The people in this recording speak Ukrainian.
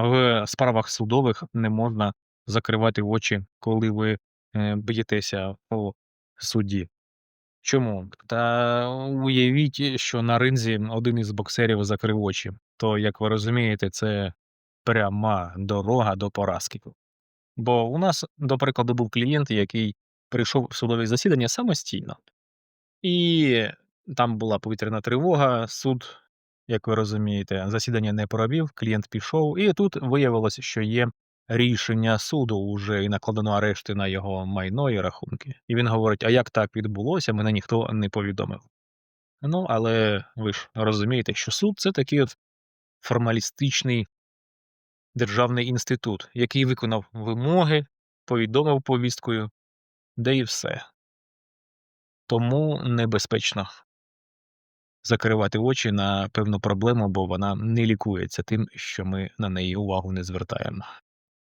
в справах судових не можна закривати очі, коли ви, е, б'єтеся у суді. Чому? Та уявіть, що на ринзі один із боксерів закрив очі, то, як ви розумієте, це пряма дорога до поразки. Бо у нас, до прикладу, був клієнт, який прийшов в судове засідання самостійно. І там була повітряна тривога, суд, як ви розумієте, засідання не провів, клієнт пішов, і тут виявилося, що є рішення суду уже і накладено арешти на його майно і рахунки. І він говорить: "А як так відбулося, мене ніхто не повідомив". Ну, але ви ж розумієте, що суд це такий от формалістичний державний інститут, який виконав вимоги, повідомив повісткою, де і все. Тому небезпечно закривати очі на певну проблему, бо вона не лікується тим, що ми на неї увагу не звертаємо.